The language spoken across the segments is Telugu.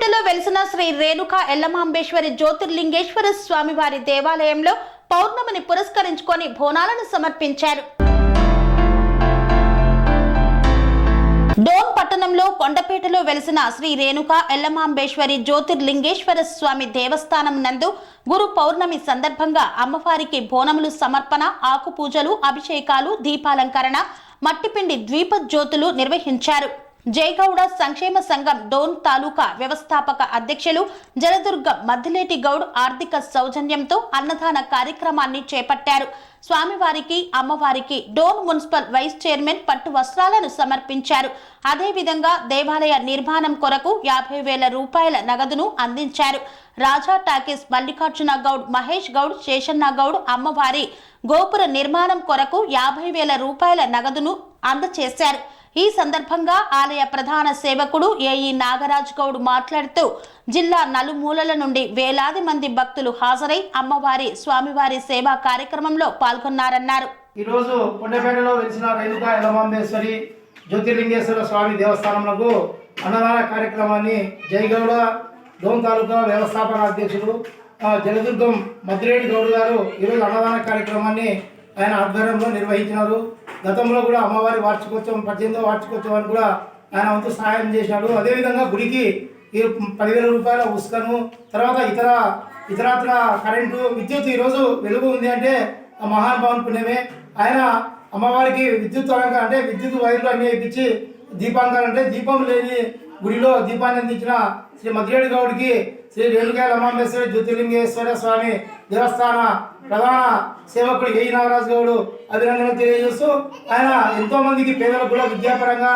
వెలిసిన శ్రీ రేణుకా ఎల్లమాంబేశ్వరి జ్యోతిర్లింగేశ్వర స్వామివారి దేవాలయంలో పౌర్ణమిని పురస్కరించుకొని బోనాలను సమర్పించారు. డోన్ పట్టణంలో కొండపేటలో వెలిసిన శ్రీ రేణుక ఎల్లమాంబేశ్వరి జ్యోతిర్లింగేశ్వర స్వామి దేవస్థానం నందు గురు పౌర్ణమి సందర్భంగా అమ్మవారికి బోనములు సమర్పణ ఆకు పూజలు అభిషేకాలు దీపాలంకరణ మట్టిపిండి ద్వీప జ్యోతులు నిర్వహించారు. జయగౌడ సంక్షేమ సంఘం డోన్ తాలూకా వ్యవస్థాపక అధ్యక్షులు జలదుర్గ మద్దిలేటి గౌడ్ ఆర్థిక సౌజన్యంతో అన్నదాన కార్యక్రమాన్ని చేపట్టారు. స్వామివారికి అమ్మవారికి డోన్ మున్సిపల్ వైస్ చైర్మన్ పట్టు వస్త్రాలను సమర్పించారు. అదేవిధంగా దేవాలయ నిర్మాణం కొరకు యాభై వేల రూపాయల నగదును అందించారు. రాజా టాకీస్ మల్లికార్జున గౌడ్ మహేష్ గౌడ్ శేషన్న గౌడ్ అమ్మవారి గోపుర నిర్మాణం కొరకు యాభై వేల రూపాయల నగదును అందచేశారు. ఈ సందర్భంగా ఆలయ ప్రధాన సేవకుడు ఏఈ నాగరాజ్ గౌడ్ మాట్లాడుతూ జిల్లా నలుమూలల నుండి వేలాది మంది భక్తులు హాజరై అమ్మవారి స్వామివారి సేవా కార్యక్రమంలో పాల్గొన్నారన్నారు. ఈరోజు కొండపేటలో వెలిసిన రేణుకా యలమాంబేశ్వరి జ్యోతిర్లింగేశ్వర స్వామి దేవస్థానంలో అన్నదాన కార్యక్రమాన్ని జయగౌడ డోన్ తాలూకా వ్యవస్థాపక అధ్యక్షుడు జలదుర్గం మద్రేడి గౌడ్ గారు ఈరోజు అన్నదాన కార్యక్రమాన్ని ఆయన ఆధ్వర్యంలో నిర్వహించినారు. గతంలో కూడా అమ్మవారి వార్షికోత్సవం పద్దెనిమిదో వార్షికోత్సవాన్ని కూడా ఆయన వంతు సహాయం చేశాడు. అదేవిధంగా గుడికి ఈ పదివేల రూపాయల ఉసుకను తర్వాత ఇతర ఇతరత్ర కరెంటు విద్యుత్ ఈరోజు వెలుగు ఉంది అంటే ఆ మహానుభావుని పుణ్యమే. ఆయన అమ్మవారికి విద్యుత్ అలంకరణ అంటే విద్యుత్ వైర్లు అన్ని ఇప్పించి దీపాంకరణ అంటే దీపం లేని గుడిలో దీపాన్ని అందించిన శ్రీ మద్రేడి గౌడికి శ్రీ రేణుకాయ లమాంబేశ్వరి జ్యోతిర్లింగేశ్వర స్వామి దేవస్థాన ప్రధాన సేవకుడు ఏ. నాగరాజు గౌడు అభినందనలు తెలియజేస్తూ ఆయన ఎంతో మందికి పేదలకు కూడా విద్యాపరంగా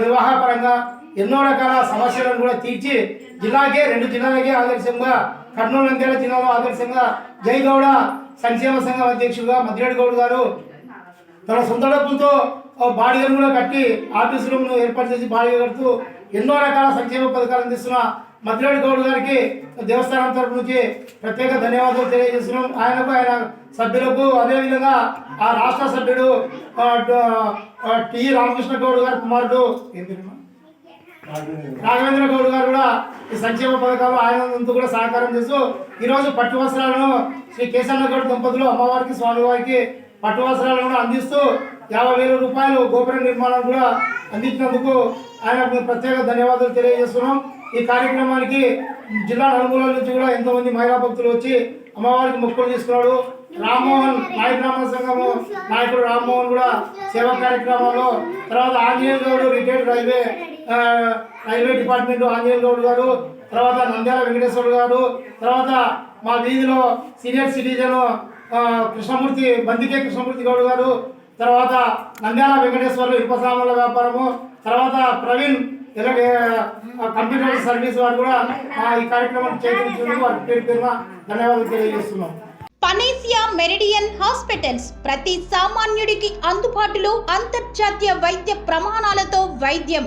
వివాహపరంగా ఎన్నో రకాల సమస్యలను కూడా తీర్చి జిల్లాకే రెండు జిల్లాలకే ఆదర్శంగా కర్నూలు నంద్యాల జిల్లాలో ఆదర్శంగా జై గౌడ సంక్షేమ సంఘం అధ్యక్షుడుగా మద్రేడి గౌడ్ గారు తన సొంత డబ్బులతో ఆ కూడా కట్టి ఆఫీస్ రూమ్ను ఏర్పాటు చేసి బాడిగ కడుతూ ఎన్నో రకాల సంక్షేమ పథకాలు అందిస్తున్న మద్రేడి గౌడ్ గారికి దేవస్థానం తరపు నుంచి ప్రత్యేక ధన్యవాదాలు తెలియజేస్తున్నాం. ఆయనకు ఆయన సభ్యులకు అదేవిధంగా ఆ రాష్ట్ర సభ్యుడు టి. రామకృష్ణ గౌడ్ గారి కుమారుడు రాఘవేంద్ర గౌడ్ గారు కూడా ఈ సంక్షేమ పథకాలు ఆయన కూడా సహకారం చేస్తూ ఈరోజు పట్టు వస్త్రాలను శ్రీ కేశన్న గౌడ్ దంపతులు అమ్మవారికి స్వామివారికి పట్టు వస్త్రాలు కూడా అందిస్తూ యాభై వేల రూపాయలు గోపుర నిర్మాణం కూడా అందించినందుకు ఆయన ప్రత్యేక ధన్యవాదాలు తెలియజేస్తున్నాం. ఈ కార్యక్రమానికి జిల్లా నలుగుల నుంచి కూడా ఎంతోమంది మహిళా భక్తులు వచ్చి అమ్మవారికి మొక్కులు తీసుకున్నాడు. రామ్మోహన్ నాయక బ్రాహ్మణ సంఘము నాయకుడు రామ్మోహన్ కూడా సేవా కార్యక్రమంలో తర్వాత Anjaneya Goud retired railway railway department Anjaneya Goud garu తర్వాత నంద్యాల వెంకటేశ్వర గారు తర్వాత మా వీధిలో సీనియర్ సిటిజన్ కృష్ణమూర్తి బందికే కృష్ణమూర్తి గౌడ్ గారు తర్వాత నంద్యాల వెంకటేశ్వర్లు ఇనుప వ్యాపారము తర్వాత ప్రవీణ్ కంప్యూటర్ సర్వీస్ వారు కూడా ఈ కార్యక్రమం చేయించినందుకు వారి పేరు పేరున ధన్యవాదాలు తెలియజేస్తున్నాం. పనేసియా మెరిడియన్ హాస్పిటల్స్ ప్రతి సామాన్యుడికి అందుబాటులో అంతర్జాతీయ వైద్య ప్రమాణాలతో వైద్యం.